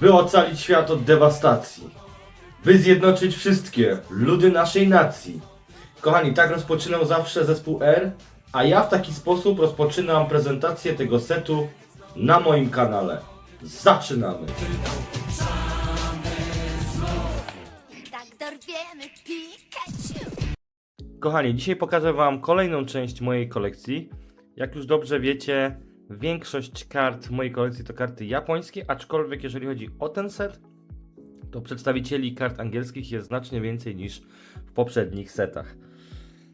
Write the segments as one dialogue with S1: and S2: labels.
S1: by ocalić świat od dewastacji, by zjednoczyć wszystkie ludy naszej nacji. Kochani, tak rozpoczynał zawsze zespół R, a ja w taki sposób rozpoczynam prezentację tego setu na moim kanale. Zaczynamy!
S2: Tak Pikachu!
S1: Kochani, dzisiaj pokażę Wam kolejną część mojej kolekcji. Jak już dobrze wiecie, większość kart w mojej kolekcji to karty japońskie, aczkolwiek jeżeli chodzi o ten set, to przedstawicieli kart angielskich jest znacznie więcej niż w poprzednich setach.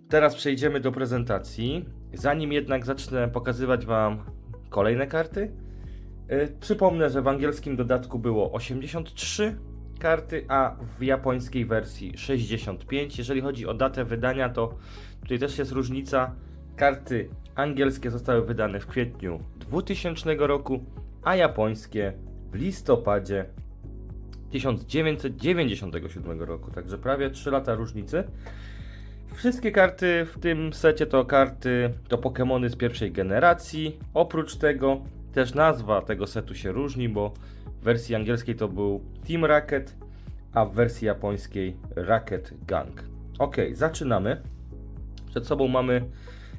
S1: Teraz przejdziemy do prezentacji. Zanim jednak zacznę pokazywać Wam kolejne karty, yy, przypomnę, że w angielskim dodatku było 83 karty, a w japońskiej wersji 65. Jeżeli chodzi o datę wydania, to tutaj też jest różnica. Karty angielskie zostały wydane w kwietniu 2000 roku, a japońskie w listopadzie 1997 roku. Także prawie 3 lata różnicy. Wszystkie karty w tym secie to karty, to Pokémony z pierwszej generacji. Oprócz tego też nazwa tego setu się różni, bo w wersji angielskiej to był Team Racket, a w wersji japońskiej Racket Gang. Ok, zaczynamy. Przed sobą mamy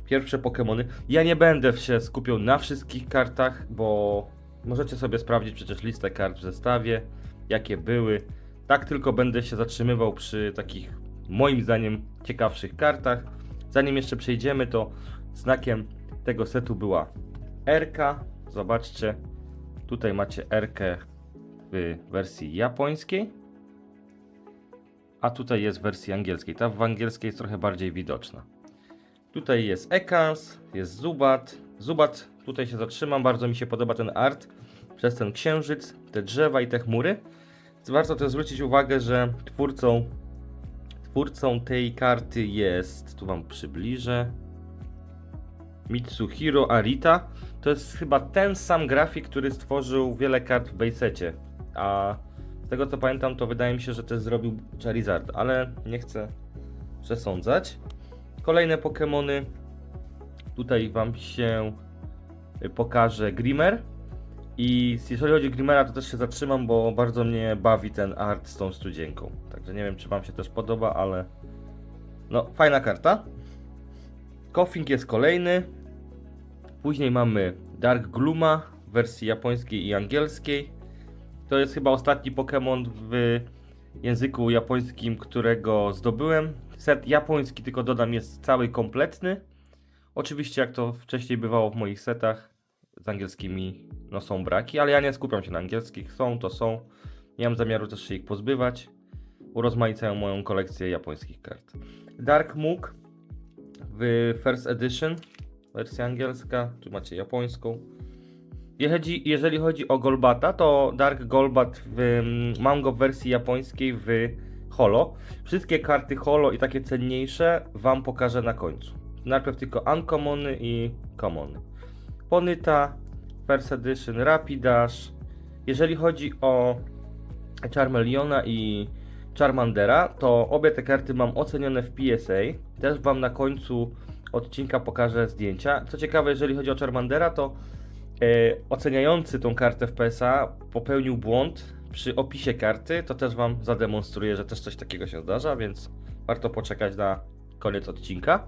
S1: pierwsze Pokémony. Ja nie będę się skupiał na wszystkich kartach, bo możecie sobie sprawdzić przecież listę kart w zestawie, jakie były. Tak tylko będę się zatrzymywał przy takich moim zdaniem ciekawszych kartach. Zanim jeszcze przejdziemy, to znakiem tego setu była RK. Zobaczcie, tutaj macie RK w wersji japońskiej, a tutaj jest w wersji angielskiej. Ta w angielskiej jest trochę bardziej widoczna. Tutaj jest Ekans, jest Zubat. Zubat, tutaj się zatrzymam, bardzo mi się podoba ten art przez ten księżyc, te drzewa i te chmury. Warto też zwrócić uwagę, że twórcą Twórcą tej karty jest, tu wam przybliżę, Mitsuhiro Arita. To jest chyba ten sam grafik, który stworzył wiele kart w Baysecie. A z tego co pamiętam, to wydaje mi się, że też zrobił Charizard, ale nie chcę przesądzać. Kolejne Pokémony. Tutaj wam się pokaże Grimer. I jeżeli chodzi o Grimera, to też się zatrzymam, bo bardzo mnie bawi ten art z tą studzienką. Także nie wiem, czy Wam się też podoba, ale no, fajna karta. Koffing jest kolejny. Później mamy Dark Gluma w wersji japońskiej i angielskiej. To jest chyba ostatni Pokémon w języku japońskim, którego zdobyłem. Set japoński, tylko dodam, jest cały kompletny. Oczywiście, jak to wcześniej bywało w moich setach, z angielskimi no są braki, ale ja nie skupiam się na angielskich. Są, to są. Nie mam zamiaru też się ich pozbywać. Urozmaicają moją kolekcję japońskich kart. Dark Mook w First Edition, wersja angielska. Tu macie japońską. Jeżeli, jeżeli chodzi o Golbata, to Dark Golbat w, mm, mam go w wersji japońskiej w Holo. Wszystkie karty Holo i takie cenniejsze Wam pokażę na końcu. Najpierw tylko Uncommony i Commony. Ponyta, First Edition, Rapidash. Jeżeli chodzi o Charmeleona i Charmandera, to obie te karty mam ocenione w PSA. Też Wam na końcu odcinka pokażę zdjęcia. Co ciekawe, jeżeli chodzi o Charmandera, to e, oceniający tą kartę w PSA popełnił błąd przy opisie karty. To też Wam zademonstruję, że też coś takiego się zdarza, więc warto poczekać na koniec odcinka.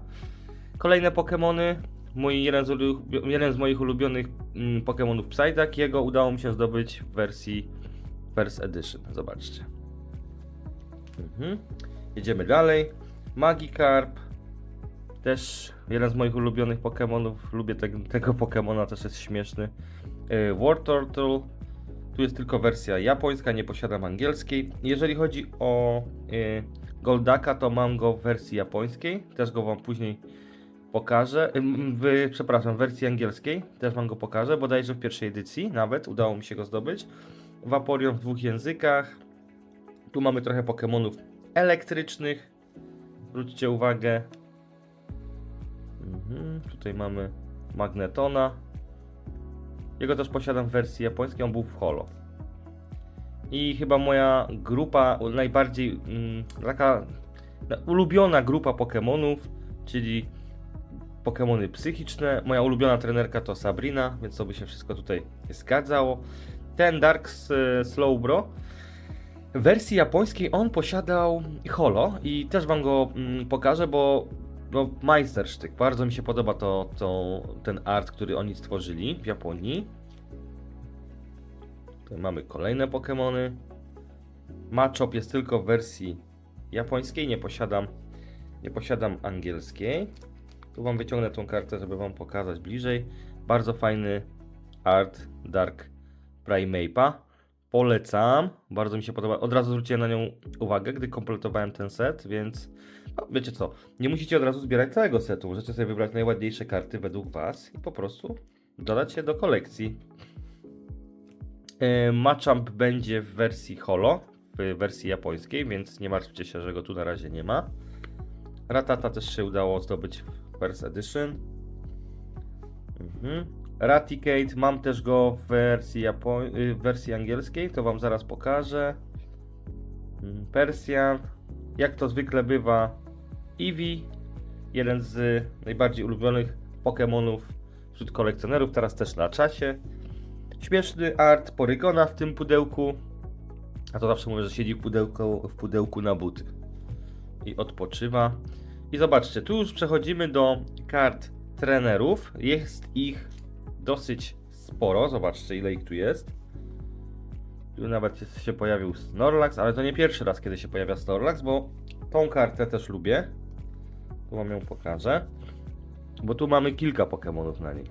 S1: Kolejne Pokémony. Mój jeden z, jeden z moich ulubionych mm, Pokémonów Psyduck, jego udało mi się zdobyć w wersji First Edition. Zobaczcie. Mhm. Jedziemy dalej. Magikarp. Też jeden z moich ulubionych Pokémonów. Lubię te, tego Pokémona, też jest śmieszny. Yy, War Turtle. Tu jest tylko wersja japońska, nie posiadam angielskiej. Jeżeli chodzi o yy, Goldaka, to mam go w wersji japońskiej. Też go wam później pokażę. Ym, W, przepraszam, w wersji angielskiej też wam go pokażę, bodajże w pierwszej edycji nawet udało mi się go zdobyć. Vaporeon w dwóch językach. Tu mamy trochę Pokémonów elektrycznych. Zwróćcie uwagę. Mhm, tutaj mamy Magnetona. Jego też posiadam w wersji japońskiej, on był w holo. I chyba moja grupa, najbardziej mm, taka na- ulubiona grupa Pokémonów, czyli Pokémony psychiczne. Moja ulubiona trenerka to Sabrina, więc to by się wszystko tutaj zgadzało. ten Dark S- Slowbro w wersji japońskiej on posiadał holo i też wam go mm, pokażę, bo no, majstersztyk. Bardzo mi się podoba to, to, ten art, który oni stworzyli w Japonii. Tutaj mamy kolejne Pokémony. Machop jest tylko w wersji japońskiej, nie posiadam, nie posiadam angielskiej. Tu wam wyciągnę tą kartę, żeby wam pokazać bliżej. Bardzo fajny art Dark Primeape'a. Polecam. Bardzo mi się podoba. Od razu zwróciłem na nią uwagę, gdy kompletowałem ten set, więc no, wiecie co, nie musicie od razu zbierać całego setu. Możecie sobie wybrać najładniejsze karty według Was i po prostu dodać je do kolekcji. E, Machamp będzie w wersji holo, w wersji japońskiej, więc nie martwcie się, że go tu na razie nie ma. Ratata też się udało zdobyć w First Edition. Mhm. Raticate, mam też go w wersji, Japo- y, w wersji angielskiej, to Wam zaraz pokażę. Mm, Persjan, jak to zwykle bywa, Eevee, jeden z najbardziej ulubionych Pokémonów wśród kolekcjonerów, teraz też na czasie. Śmieszny art Porygona w tym pudełku, a to zawsze mówię, że siedzi w pudełku, w pudełku na buty i odpoczywa. I zobaczcie, tu już przechodzimy do kart trenerów. Jest ich dosyć sporo. Zobaczcie, ile ich tu jest. Tu nawet się pojawił Snorlax, ale to nie pierwszy raz, kiedy się pojawia Snorlax, bo tą kartę też lubię. Tu wam ją pokażę. Bo tu mamy kilka Pokémonów na niej.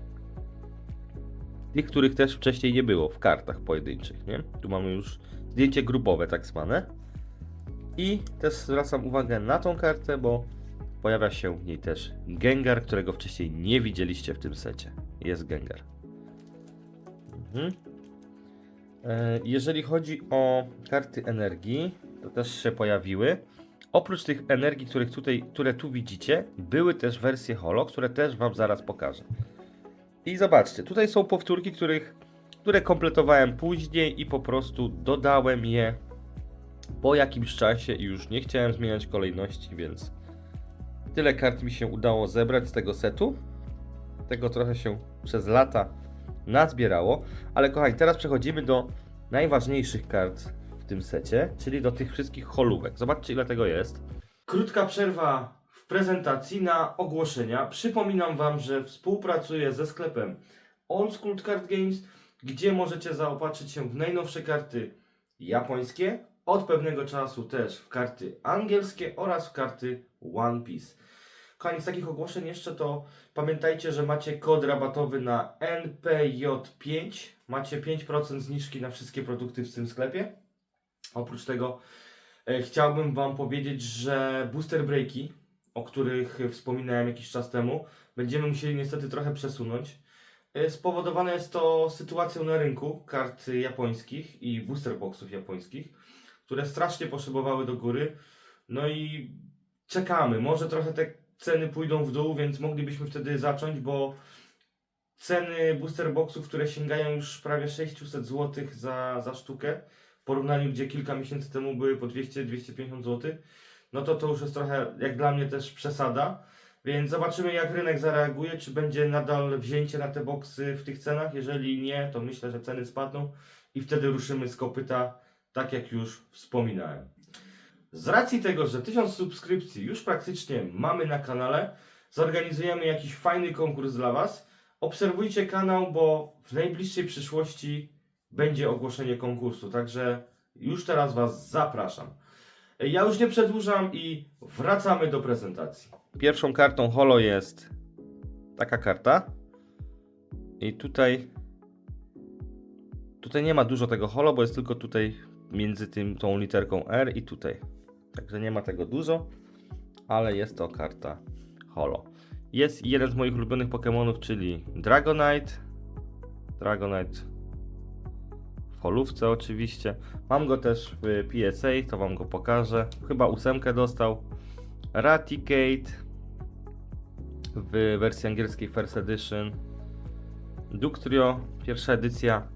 S1: Tych, których też wcześniej nie było w kartach pojedynczych, nie? Tu mamy już zdjęcie grupowe, tak zwane. I też zwracam uwagę na tą kartę, bo pojawia się w niej też Gengar, którego wcześniej nie widzieliście w tym secie. Jest Gengar. Mhm. E, Jeżeli chodzi o karty energii, to też się pojawiły. Oprócz tych energii, których tutaj, które tu widzicie, były też wersje holo, które też Wam zaraz pokażę. I zobaczcie, tutaj są powtórki, których, które kompletowałem później i po prostu dodałem je po jakimś czasie i już nie chciałem zmieniać kolejności, więc tyle kart mi się udało zebrać z tego setu. Tego trochę się przez lata nazbierało, ale kochani, teraz przechodzimy do najważniejszych kart w tym secie, czyli do tych wszystkich holówek. Zobaczcie ile tego jest. Krótka przerwa w prezentacji na ogłoszenia. Przypominam Wam, że współpracuję ze sklepem Old School Card Games, gdzie możecie zaopatrzyć się w najnowsze karty japońskie, od pewnego czasu też w karty angielskie oraz w karty One Piece. Kochani, z takich ogłoszeń jeszcze to pamiętajcie, że macie kod rabatowy na NPJ5. Macie 5% zniżki na wszystkie produkty w tym sklepie. Oprócz tego e, chciałbym Wam powiedzieć, że booster breaki, o których wspominałem jakiś czas temu, będziemy musieli niestety trochę przesunąć. E, Spowodowane jest to sytuacją na rynku kart japońskich i booster boxów japońskich, które strasznie poszybowały do góry. No i czekamy. Może trochę te ceny pójdą w dół, więc moglibyśmy wtedy zacząć, bo ceny booster boxów, które sięgają już prawie 600 zł za, za sztukę, w porównaniu gdzie kilka miesięcy temu były po 200-250 zł, no to to już jest trochę jak dla mnie też przesada. Więc zobaczymy jak rynek zareaguje, czy będzie nadal wzięcie na te boksy w tych cenach. Jeżeli nie, to myślę, że ceny spadną i wtedy ruszymy z kopyta, tak jak już wspominałem. Z racji tego, że 1000 subskrypcji już praktycznie mamy na kanale, zorganizujemy jakiś fajny konkurs dla Was. Obserwujcie kanał, bo w najbliższej przyszłości będzie ogłoszenie konkursu, także już teraz Was zapraszam. Ja już nie przedłużam i wracamy do prezentacji. Pierwszą kartą holo jest taka karta. I tutaj tutaj nie ma dużo tego holo, bo jest tylko tutaj między tym tą literką R i tutaj. Także nie ma tego dużo, ale jest to karta holo. Jest jeden z moich ulubionych Pokémonów, czyli Dragonite. Dragonite w holówce oczywiście. Mam go też w PSA, to wam go pokażę. Chyba ósemkę dostał. Raticate w wersji angielskiej First Edition. Ductrio, pierwsza edycja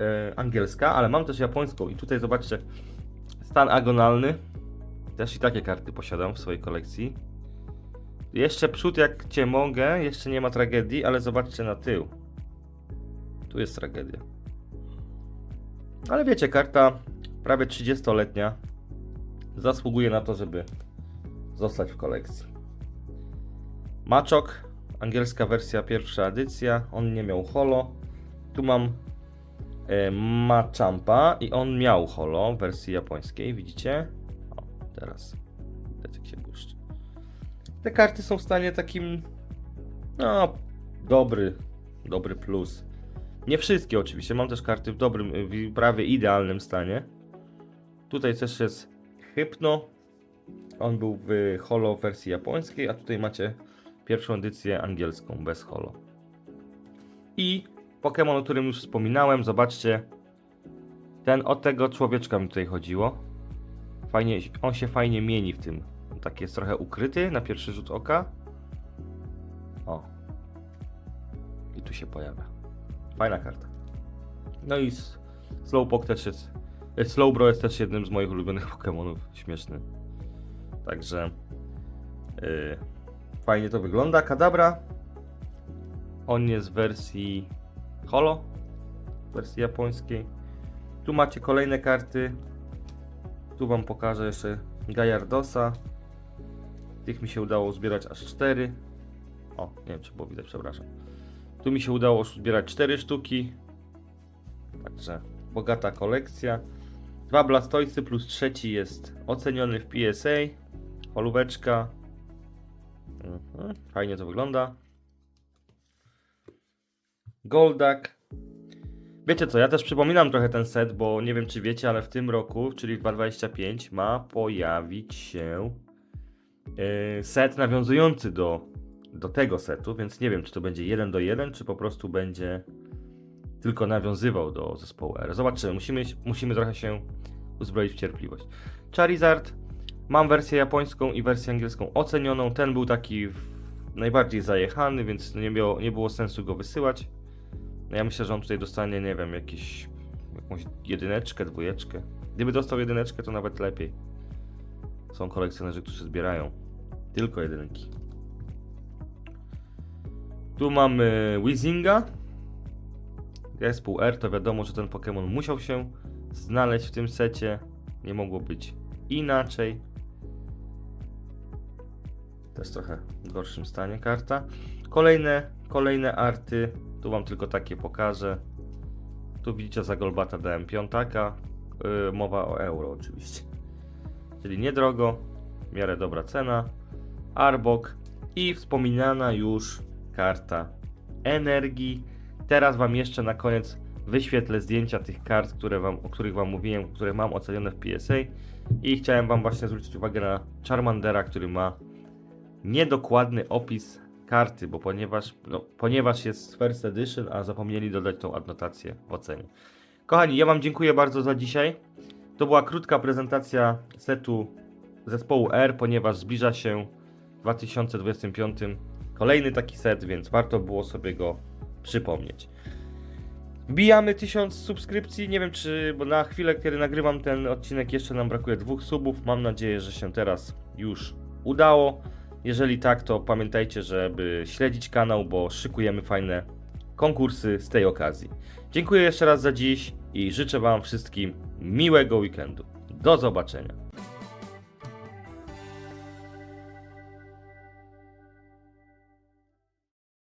S1: e, angielska, ale mam też japońską i tutaj zobaczcie stan agonalny. Też i takie karty posiadam w swojej kolekcji. Jeszcze przód jak cię mogę, jeszcze nie ma tragedii, ale zobaczcie na tył. Tu jest tragedia. Ale wiecie, karta prawie 30-letnia zasługuje na to, żeby zostać w kolekcji. Maczok, angielska wersja, pierwsza edycja. On nie miał holo. Tu mam e, Machampa i on miał holo w wersji japońskiej, widzicie? Teraz widać jak się błyszczy. Te karty są w stanie takim, no, dobry, dobry plus. Nie wszystkie oczywiście, mam też karty w dobrym, w prawie idealnym stanie. Tutaj też jest Hypno. On był w holo wersji japońskiej, a tutaj macie pierwszą edycję angielską bez holo. I Pokémon, o którym już wspominałem, zobaczcie. Ten o tego człowieczka mi tutaj chodziło. Fajnie, on się fajnie mieni w tym. Tak jest trochę ukryty na pierwszy rzut oka. O. I tu się pojawia. Fajna karta. No i Slowpoke też jest. e, Slowbro jest też jednym z moich ulubionych Pokémonów. Śmieszny. Także. Yy, fajnie to wygląda. Kadabra. On jest w wersji Holo. W wersji japońskiej. Tu macie kolejne karty. Tu wam pokażę jeszcze Gajardosa. Tych mi się udało zbierać aż 4. O, nie wiem czy było widać, przepraszam. Tu mi się udało zbierać 4 sztuki. Także bogata kolekcja. Dwa Blastoidsy plus trzeci jest oceniony w PSA. Polóweczka. Mhm, Fajnie to wygląda. Goldak. Wiecie co, ja też przypominam trochę ten set, bo nie wiem czy wiecie, ale w tym roku, czyli w 2025 ma pojawić się yy, set nawiązujący do, do tego setu, więc nie wiem czy to będzie 1 do 1, czy po prostu będzie tylko nawiązywał do zespołu R. Zobaczymy, musimy, musimy trochę się uzbroić w cierpliwość. Charizard, mam wersję japońską i wersję angielską ocenioną. Ten był taki najbardziej zajechany, więc nie, miało, nie było sensu go wysyłać. Ja myślę, że on tutaj dostanie, nie wiem, jakieś, jakąś jedyneczkę, dwójeczkę. Gdyby dostał jedyneczkę, to nawet lepiej. Są kolekcjonerzy, którzy zbierają tylko jedynki. Tu mamy Weezinga. Zespół R, to wiadomo, że ten Pokémon musiał się znaleźć w tym secie. Nie mogło być inaczej. Też trochę w gorszym stanie karta. Kolejne, kolejne arty. Tu wam tylko takie pokażę. Tu widzicie za Golbata dałem piątaka. Yy, mowa o euro oczywiście. Czyli niedrogo, w miarę dobra cena. Arbok i wspominana już karta energii. Teraz wam jeszcze na koniec wyświetlę zdjęcia tych kart, które wam, o których wam mówiłem, które mam ocenione w PSA. I chciałem wam właśnie zwrócić uwagę na Charmandera, który ma niedokładny opis karty, bo ponieważ, no, ponieważ jest First Edition, a zapomnieli dodać tą adnotację w ocenie. Kochani, ja wam dziękuję bardzo za dzisiaj. To była krótka prezentacja setu zespołu R, ponieważ zbliża się w 2025 kolejny taki set, więc warto było sobie go przypomnieć. Wbijamy 1000 subskrypcji. Nie wiem, czy, bo na chwilę, kiedy nagrywam ten odcinek, jeszcze nam brakuje dwóch subów. Mam nadzieję, że się teraz już udało. Jeżeli tak, to pamiętajcie, żeby śledzić kanał, bo szykujemy fajne konkursy z tej okazji. Dziękuję jeszcze raz za dziś i życzę Wam wszystkim miłego weekendu. Do zobaczenia.